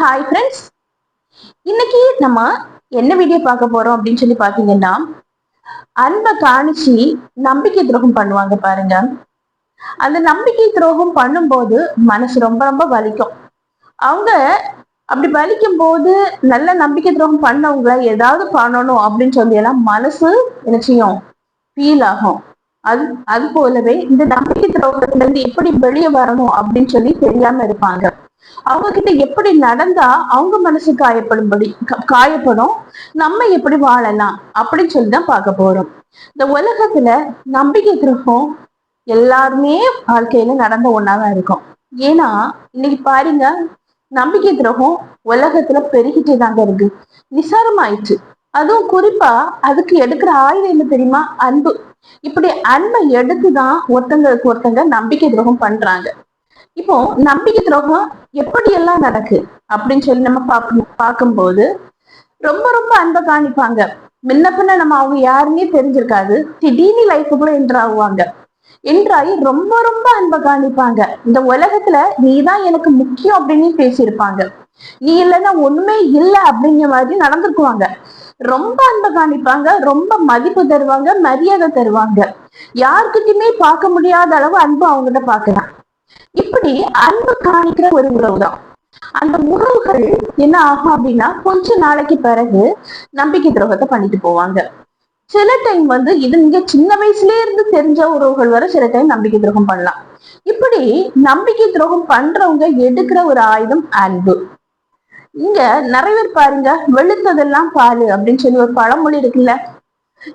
Hi friends இன்னைக்கு நம்ம என்ன வீடியோ பார்க்க போறோம் அப்படின்னு சொல்லி பாத்தீங்கன்னா அன்பை காணிச்சு நம்பிக்கை துரோகம் பண்ணுவாங்க பாருங்க. அந்த நம்பிக்கை துரோகம் பண்ணும்போது மனசு ரொம்ப ரொம்ப வலிக்கும். அவங்க அப்படி வலிக்கும் போது நல்ல நம்பிக்கை துரோகம் பண்ணவங்கள ஏதாவது பண்ணணும் அப்படின்னு சொல்லி எல்லாம் மனசு என்ன செய்யும்? ஃபீல் ஆகும். அது அது போலவே இந்த நம்பிக்கை துரோகத்துல இருந்து எப்படி வெளியே வரணும் அப்படின்னு சொல்லி தெரியாம இருப்பாங்க. அவங்க கிட்ட எப்படி நடந்தா அவங்க மனசு காயப்படும்படி காயப்படும்? நம்ம எப்படி வாழலாம்? அப்படின்னு சொல்லி தான் பார்க்க போறோம். இந்த உலகத்துல நம்பிக்கை துரோகம் எல்லாருமே வாழ்க்கையில நடந்த ஒன்னாதான் இருக்கும். ஏன்னா இன்னைக்கு பாருங்க நம்பிக்கை துரோகம் உலகத்துல பெருகிட்டே தாங்க இருக்கு. நிசாரமாயிடுச்சு. அதுவும் குறிப்பா அதுக்கு எடுக்கிற ஆயுதம் என்ன தெரியுமா? அன்பு. இப்படி அன்பை எடுத்துதான் ஒருத்தங்களுக்கு ஒருத்தங்க நம்பிக்கை துரோகம் பண்றாங்க. இப்போ நம்பிக்கை துரோகம் எப்படி எல்லாம் நடக்கு அப்படின்னு சொல்லி நம்ம பார்க்கணும் பார்க்கும்போது ரொம்ப ரொம்ப அன்பை காணிப்பாங்க. முன்ன பின்ன நம்ம அவங்க யாருன்னே தெரிஞ்சிருக்காது. திடீர்னு லைஃபுக்குள்ள என்ட்ரு ஆகுவாங்க. என்றாயி ரொம்ப ரொம்ப அன்பை காணிப்பாங்க. இந்த உலகத்துல நீதான் எனக்கு முக்கியம் அப்படின்னு பேசியிருப்பாங்க. நீ இல்லைன்னா ஒண்ணுமே இல்லை அப்படிங்கிற மாதிரி நடந்துக்குவாங்க ரொம்ப அன்பை காணிப்பாங்க. ரொம்ப மதிப்பு தருவாங்க. மரியாதை தருவாங்க. யாருக்கிட்டயுமே பார்க்க முடியாத அளவு அன்பு அவங்ககிட்ட பாக்கலாம் இப்படி அன்பு காணிக்கிற ஒரு உறவு தான் அந்த உறவுகள் என்ன ஆகும் அப்படின்னா கொஞ்ச நாளைக்கு பிறகு நம்பிக்கை துரோகத்தை பண்ணிட்டு போவாங்க. சில டைம் வந்து இது நீங்க சின்ன வயசுல இருந்து தெரிஞ்ச உறவுகள் வரை சில டைம் நம்பிக்கை துரோகம் பண்ணலாம். இப்படி நம்பிக்கை துரோகம் பண்றவங்க எடுக்கிற ஒரு ஆயுதம் அன்பு. இங்க நிறைய பேர் பாருங்க வெளுத்ததெல்லாம் பாலு அப்படின்னு சொல்லி ஒரு பழமொழி இருக்குல்ல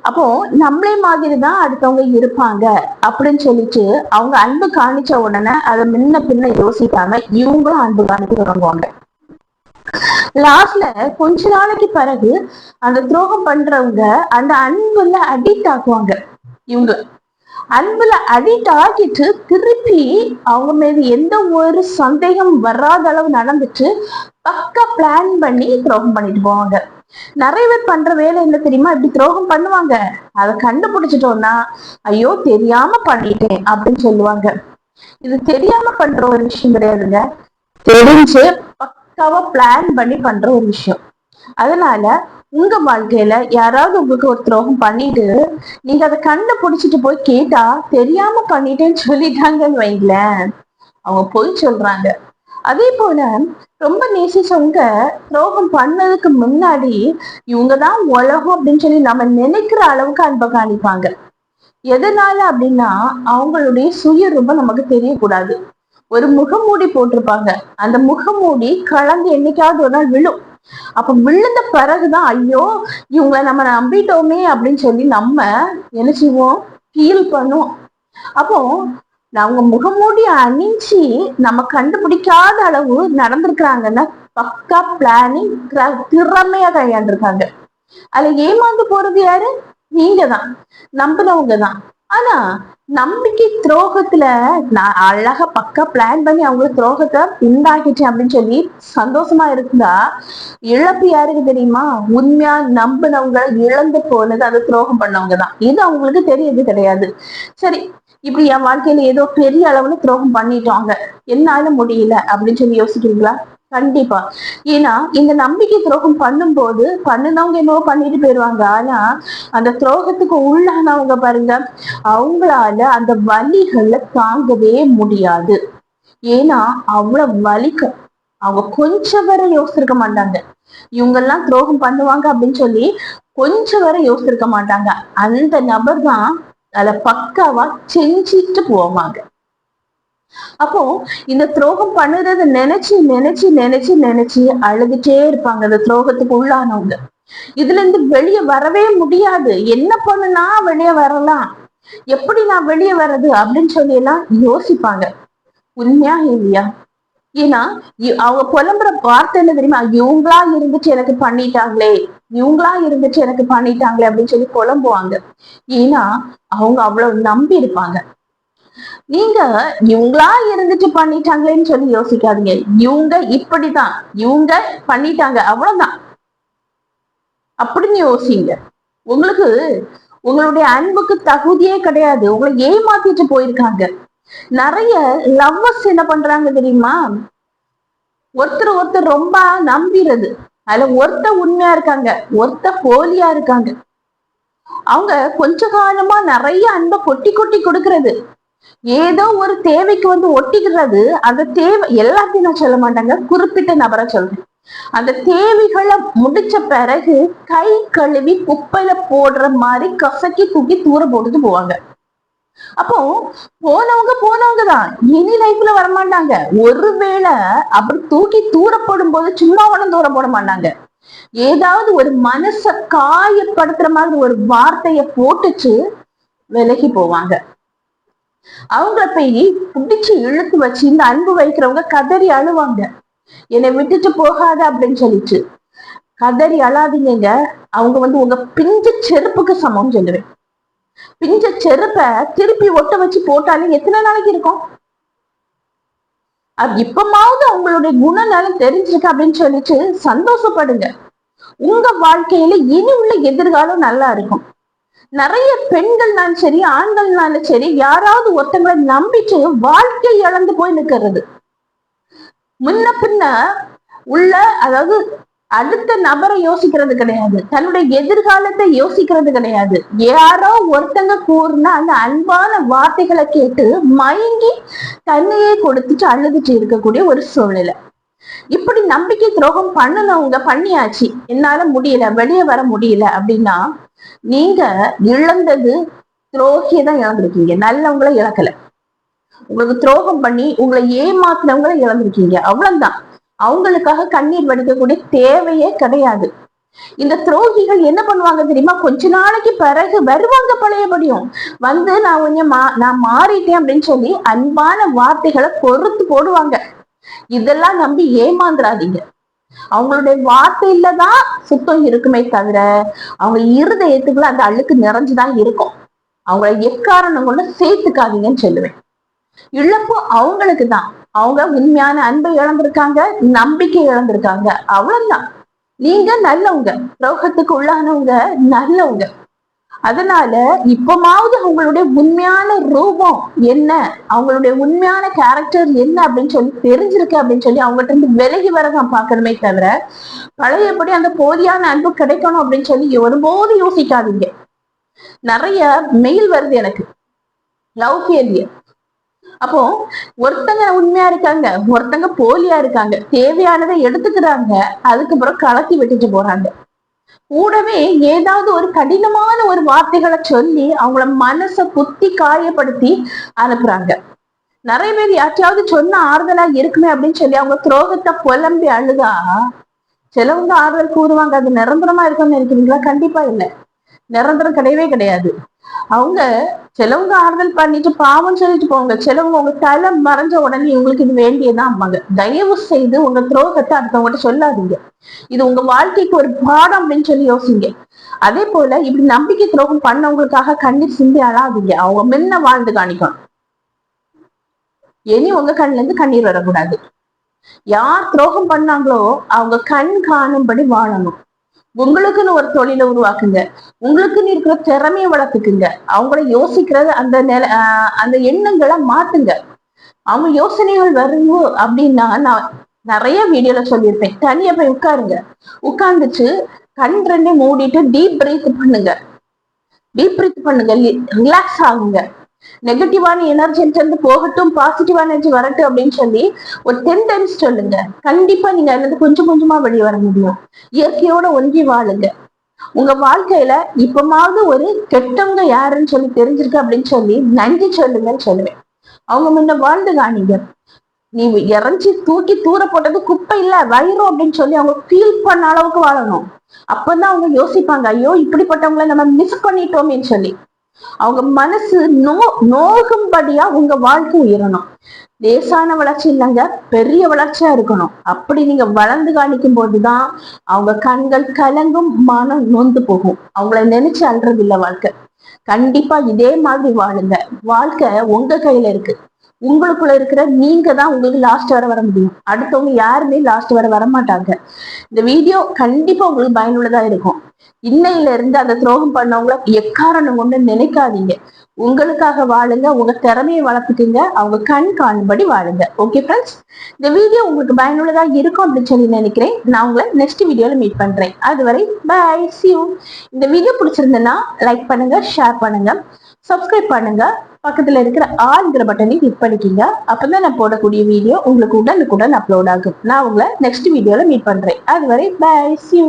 அப்போ நம்மளே மாதிரி தான் அடுத்தவங்க இருப்பாங்க அப்படின்னு சொல்லிட்டு அவங்க அன்பு காணிச்ச உடனே அதை முன்ன பின்ன யோசிக்காம இவங்களும் அன்பு காணிக்க தொடங்குவாங்க. லாஸ்ட்ல கொஞ்ச நாளைக்கு பிறகு அந்த துரோகம் பண்றவங்க அந்த அன்புல அடிக்ட் ஆக்குவாங்க. இவங்க அன்புல அடிக்ட் ஆகிட்டு திருப்பி அவங்க மீது எந்த ஒரு சந்தேகம் வராத அளவு நடந்துட்டு பக்கா பிளான் பண்ணி துரோகம் பண்ணிட்டு போவாங்க. நிறைய பேர் பண்ற வேலை என்ன தெரியுமா? இப்படி துரோகம் பண்ணுவாங்க. அதை கண்டுபிடிச்சிட்டோம்னா ஐயோ தெரியாம பண்ணிட்டேன் அப்படின்னு சொல்லுவாங்க. இது தெரியாம பண்ற ஒரு விஷயம் கிடையாதுங்க. தெரிஞ்சு பக்காவா பிளான் பண்ணி பண்ற ஒரு விஷயம். அதனால உங்க வாழ்க்கையில யாராவது உங்களுக்கு ஒரு துரோகம் பண்ணிட்டு நீங்க அதை கண்டுபிடிச்சிட்டு போய் கேட்டா தெரியாம பண்ணிட்டேன்னு சொல்லிட்டாங்கன்னு வைங்களேன். அவங்க பொய் சொல்றாங்க. அதே போல ரொம்ப நேசிச்சவங்க துரோகம் பண்ணதுக்கு முன்னாடி இவங்கதான் உலகம் அப்படின்னு சொல்லி நம்ம நினைக்கிற அளவுக்கு அன்பை காணிப்பாங்க எதனால அப்படின்னா அவங்களுடைய சுய ரூபம் நமக்கு தெரியக்கூடாது. ஒரு முகமூடி போட்டிருப்பாங்க. அந்த முகமூடி கலந்து என்னைக்காவது ஒரு நாள் விழும். அப்ப விழுந்த பிறகுதான் ஐயோ இவங்களை நம்ம நம்பிட்டோமே அப்படின்னு சொல்லி நம்ம என்ன செய்வோம்? ஃபீல் பண்ணுவோம். அப்போ அவங்க முகமூடி அணிஞ்சு நம்ம கண்டுபிடிக்காத அளவு நடந்திருக்கிறாங்கன்னா பக்கா பிளானிங் திறமையா கையாண்டிருக்காங்க. அதுல ஏமாந்து போறது யாரு? நீங்க தான் நம்பினவங்க தான் ஆனா நம்பிக்கை துரோகத்துல நான் அழகா பக்கா பிளான் பண்ணி அவங்க துரோகத்தை உண்டாக்கிட்டேன் அப்படின்னு சொல்லி சந்தோஷமா இருந்தா இழப்பு யாருக்கு தெரியுமா? உண்மையா நம்பினவங்க இழந்து போனது அது துரோகம் பண்ணவங்க தான். இது அவங்களுக்கு தெரியது கிடையாது. சரி இப்படி என் வாழ்க்கையில ஏதோ பெரிய அளவுல துரோகம் பண்ணிட்டாங்க. என்னால முடியல அப்படின்னு சொல்லி யோசிக்கிறீங்களா? கண்டிப்பா. ஏன்னா இந்த நம்பிக்கை துரோகம் பண்ணும்போது பண்ணுனவங்க என்னவோ பண்ணிட்டு போயிருவாங்க. ஆனா அந்த துரோகத்துக்கு உள்ளானவங்க பாருங்க அவங்களால அந்த வலிகளை தாங்கவே முடியாது. ஏன்னா அவ்வளவு வலிக்கும் அவங்க கொஞ்சம் வரை யோசிச்சிருக்க மாட்டாங்க. இவங்கெல்லாம் துரோகம் பண்ணுவாங்க அப்படின்னு சொல்லி கொஞ்சம் வரை யோசிச்சிருக்க மாட்டாங்க. அந்த நபர் தான் அத பக்காவா செஞ்சிட்டு போவாங்க. அப்போ இந்த துரோகம் பண்ணுறத நினைச்சு நினைச்சு நினைச்சு நினைச்சு அழுதுட்டே இருப்பாங்க அந்த துரோகத்துக்கு உள்ளானவங்க. இதுல இருந்து வெளியே வரவே முடியாது. என்ன பண்ணுனா வெளியே வரலாம். எப்படி நான் வெளியே வர்றது அப்படின்னு சொல்லி எல்லாம் யோசிப்பாங்க. உண்மையா இல்லையா? ஏன்னா அவங்க புலம்புற வார்த்தை என்ன தெரியுமா? இவங்களா இருந்துச்சு எனக்கு பண்ணிட்டாங்களே. இவங்களா இருந்துச்சு எனக்கு பண்ணிட்டாங்களே அப்படின்னு சொல்லி புலம்புவாங்க. ஏன்னா அவங்க அவ்வளவு நம்பி இருப்பாங்க. நீங்க இவங்களா இருந்துட்டு பண்ணிட்டாங்களேன்னு சொல்லி யோசிக்காதீங்க. இவங்க இப்படிதான். இவங்க பண்ணிட்டாங்க. அவ்வளவுதான். அப்படின்னு யோசிங்க. உங்களுக்கு உங்களுடைய அன்புக்கு தகுதியே கிடையாது. உங்களை ஏமாத்திட்டு போயிருக்காங்க. நிறைய லவ்வர்ஸ் என்ன பண்றாங்க தெரியுமா? ஒருத்தர் ஒருத்தர் ரொம்ப நம்பிடுறது அதுல ஒருத்த உண்மையா இருக்காங்க ஒருத்த போலியா இருக்காங்க. அவங்க கொஞ்ச காலமா நிறைய அன்பை கொட்டி கொட்டி கொடுக்கறது. ஏதோ ஒரு தேவைக்கு வந்து ஒட்டிக்கிறது. அந்த தேவை எல்லாத்தையும் நான் சொல்ல மாட்டாங்க. குறிப்பிட்ட நபரை சொல்றேன். அந்த தேவைகளை முடிச்ச பிறகு கை கழுவி குப்பையில போடுற மாதிரி கசக்கி தூக்கி தூர போட்டுட்டு போவாங்க. அப்போ போனவங்க போனவங்க தான் இனி லைஃப்ல வரமாட்டாங்க. ஒருவேளை அப்படி தூக்கி தூரப்படும் போது சும்மா உடனே தூர போட மாட்டாங்க. ஏதாவது ஒரு மனச காயப்படுத்துற மாதிரி ஒரு வார்த்தைய போட்டுச்சு விலகி போவாங்க. அவங்கள போய் பிடிச்சு இழுத்து வச்சு இந்த அன்பு வைக்கிறவங்க கதறி அழுவாங்க. என்னை விட்டுட்டு போகாத அப்படின்னு சொல்லிட்டு கதறி அழாதீங்க அவங்க வந்து உங்க பிஞ்ச செருப்புக்கு சமம் சொல்லுவேன். பிஞ்ச செருப்ப திருப்பி ஒட்ட வச்சு போட்டாலும் எத்தனை நாளைக்கு இருக்கும்? அது இப்பமாவது அவங்களுடைய குணநலம் தெரிஞ்சிருக்கு அப்படின்னு சொல்லிட்டு சந்தோஷப்படுங்க. உங்க வாழ்க்கையில இனி உள்ள எதிர்காலம் நல்லா இருக்கும். நிறைய பெண்கள்னாலும் சரி ஆண்கள்னாலும் சரி யாராவது ஒருத்தங்களை நம்பிட்டு வாழ்க்கை இழந்து போய் நிக்கிறது. முன்ன பின்ன உள்ள அதாவது அடுத்த நபரை யோசிக்கிறது கிடையாது. தன்னுடைய எதிர்காலத்தை யோசிக்கிறது கிடையாது. யாரோ ஒருத்தங்க கூறுனா அந்த அன்பான வார்த்தைகளை கேட்டு மயங்கி தன்னையே கொடுத்துட்டு அழுதுட்டு இருக்கக்கூடிய ஒரு சூழ்நிலை. இப்படி நம்பிக்கை துரோகம் பண்ணினவங்க பண்ணியாச்சு. என்னால முடியல வெளியே வர முடியல அப்படின்னா நீங்க இழந்தது துரோகியை தான் இழந்திருக்கீங்க. நல்லவங்கள இழக்கல. உங்களுக்கு துரோகம் பண்ணி உங்களை ஏமாத்தினவங்களை இழந்திருக்கீங்க. அவ்வளவுதான். அவங்களுக்காக கண்ணீர் வடிக்கக்கூடிய தேவையே கிடையாது. இந்த துரோகிகள் என்ன பண்ணுவாங்க தெரியுமா? கொஞ்ச நாளைக்கு பிறகு வருவாங்க பழையபடியும். வந்து நான் கொஞ்சம் மா நான் மாறிட்டேன் அப்படின்னு சொல்லி அன்பான வார்த்தைகளை பொறுத்து போடுவாங்க. இதெல்லாம் நம்பி ஏமாந்துடாதீங்க அவங்களுடைய வார்த்தையில தான் சுத்தம் இருக்குமே தவிர அவங்க இருதயத்துக்குள்ள அந்த அழுக்கு நிறைஞ்சுதான் இருக்கும். அவங்கள எக்காரணம் கொண்டு சேர்த்துக்காதீங்கன்னு சொல்லுவேன். இழப்பு அவங்களுக்கு தான் அவங்க உண்மையான அன்பை இழந்திருக்காங்க நம்பிக்கை இழந்திருக்காங்க. அவ்வளவுதான். நீங்க நல்லவங்க ரோகத்துக்கு உள்ளானவங்க நல்லவங்க. அதனால இப்பமாவது அவங்களுடைய உண்மையான ரூபம் என்ன? அவங்களுடைய உண்மையான கேரக்டர் என்ன அப்படின்னு சொல்லி தெரிஞ்சிருக்கு அப்படின்னு சொல்லி அவங்ககிட்ட இருந்து விலகி வர நான் பாக்கணுமே தவிர பழையபடி அந்த போதியான அன்பு கிடைக்கணும் அப்படின்னு சொல்லி ஒருபோது யோசிக்காதீங்க. நிறைய மெயில் வருது எனக்கு. லவ் ஃபேலியர் அப்போ ஒருத்தங்க உண்மையா இருக்காங்க ஒருத்தங்க போலியா இருக்காங்க தேவையானதை எடுத்துக்கிறாங்க அதுக்கப்புறம் கலத்தி விட்டுட்டு போறாங்க. கூடவே ஏதாவது ஒரு கடினமான ஒரு வார்த்தைகளை சொல்லி அவங்கள மனச குத்தி காயப்படுத்தி அனுப்புறாங்க. நிறைய பேர் யார்ட்டையாவது சொன்ன ஆறுதலா இருக்குமே அப்படின்னு சொல்லி அவங்க துரோகத்தை புலம்பி அழுதா சிலவங்க ஆறுதல் கூறுவாங்க அது நிரந்தரமா இருக்கும்னு நினைக்கிறீங்களா? கண்டிப்பா இல்லை. நிரந்தரம் கிடையவே கிடையாது. அவங்க சிலவங்க ஆறுதல் பண்ணிட்டு பாவம் சொல்லிட்டு போங்க. சிலவங்க உங்க தலை மறைஞ்ச உடனே உங்களுக்கு இது வேண்டியதான் அம்மாங்க தயவு செய்து உங்க துரோகத்தை அடுத்தவங்ககிட்ட சொல்லாதீங்க. இது உங்க வாழ்க்கைக்கு ஒரு பாடம் அப்படின்னு சொல்லி யோசிங்க. அதே போல இப்படி நம்பிக்கை துரோகம் பண்ணவங்களுக்காக கண்ணீர் சிந்தி அழாதீங்க அவங்க முன்ன வாழ்ந்து காணிக்கணும். இனி உங்க கண்ணுல இருந்து கண்ணீர் வரக்கூடாது. யார் துரோகம் பண்ணாங்களோ அவங்க கண் காணும்படி வாழணும். உங்களுக்குன்னு ஒரு தொழிலை உருவாக்குங்க. உங்களுக்குன்னு இருக்கிற திறமையை வளர்த்துக்குங்க. அவங்கள யோசிக்கிறது அந்த நில அந்த எண்ணங்களை மாத்துங்க. அவங்க யோசனைகள் வருங்க அப்படின்னா நான் நிறைய வீடியோல சொல்லியிருப்பேன். தனியா போய் உட்காருங்க. உட்கார்ந்துச்சு கண் ரெண்டே மூடிட்டு டீப் பிரீத் பண்ணுங்க. டீப் பிரீத் பண்ணுங்க. ரிலாக்ஸ் ஆகுங்க. நெகட்டிவான எனர்ஜி இருந்து போகட்டும் பாசிட்டிவ் எனர்ஜி வரட்டும் அப்படின்னு சொல்லி ஒரு டென் டைம்ஸ் சொல்லுங்க. கண்டிப்பா நீங்க அதுல இருந்து கொஞ்சம் கொஞ்சமா வெளியே வர முடியும். இயற்கையோட ஒன்றி வாழுங்க. உங்க வாழ்க்கையில இப்பமாவது ஒரு கெட்டவங்க யாருன்னு சொல்லி தெரிஞ்சிருக்கு அப்படின்னு சொல்லி நன்றி சொல்லுங்கன்னு சொல்லுவேன். அவங்க முன்ன வாழ்ந்து காணிங்க. நீ இறஞ்சி தூக்கி தூர போட்டது குப்பை இல்ல வயிறும் அப்படின்னு சொல்லி அவங்க ஃபீல் பண்ண அளவுக்கு வாழணும். அப்பதான் அவங்க யோசிப்பாங்க ஐயோ இப்படிப்பட்டவங்களை நம்ம மிஸ் பண்ணிட்டோமேன்னு சொல்லி. அவங்க மனசு நோ நோகும்படியா உங்க வாழ்க்கை உயரணும். லேசான வளர்ச்சி இல்லைங்க பெரிய வளர்ச்சியா இருக்கணும். அப்படி நீங்க வளர்ந்து காணிக்கும் போதுதான் அவங்க கண்கள் கலங்கும் மனம் நொந்து போகும். அவங்கள நினைச்சு அல்றது இல்லை வாழ்க்கை. கண்டிப்பா இதே மாதிரி வாழுங்க. வாழ்க்கை உங்க கையில இருக்கு. உங்களுக்குள்ள இருக்கிற நீங்க தான் உங்களுக்கு லாஸ்ட் வர வர முடியும். அடுத்தவங்க யாருமே லாஸ்ட் வர வர மாட்டாங்க. இந்த வீடியோ கண்டிப்பா உங்களுக்கு பயனுள்ளதா இருக்கும். இன்னையில இருந்து அந்த துரோகம் பண்ணவங்கள எக்காரணம் கொண்டு நினைக்காதீங்க. உங்களுக்காக வாழுங்க உங்க திறமையை வளர்த்துக்குங்க அவங்க கண் காணும்படி வாழுங்க. ஓகே ஃப்ரெண்ட்ஸ் இந்த வீடியோ உங்களுக்கு பயனுள்ளதா இருக்கும் அப்படின்னு சொல்லி நினைக்கிறேன். நான் உங்களை நெக்ஸ்ட் வீடியோல மீட் பண்றேன். அதுவரை பாய் சியூ இந்த வீடியோ பிடிச்சிருந்தேன்னா லைக் பண்ணுங்க ஷேர் பண்ணுங்க சப்ஸ்கிரைப் பண்ணுங்க. பக்கத்துல இருக்கிற ஆளுங்கிற பட்டனை கிளிக் பண்ணிக்கிங்க. அப்பதான் நான் போடக்கூடிய வீடியோ உங்களுக்கு உடனுக்குடன் அப்லோட் ஆகும். நான் உங்களை நெக்ஸ்ட் வீடியோவில் மீட் பண்றேன். அதுவரை பாய் சியூ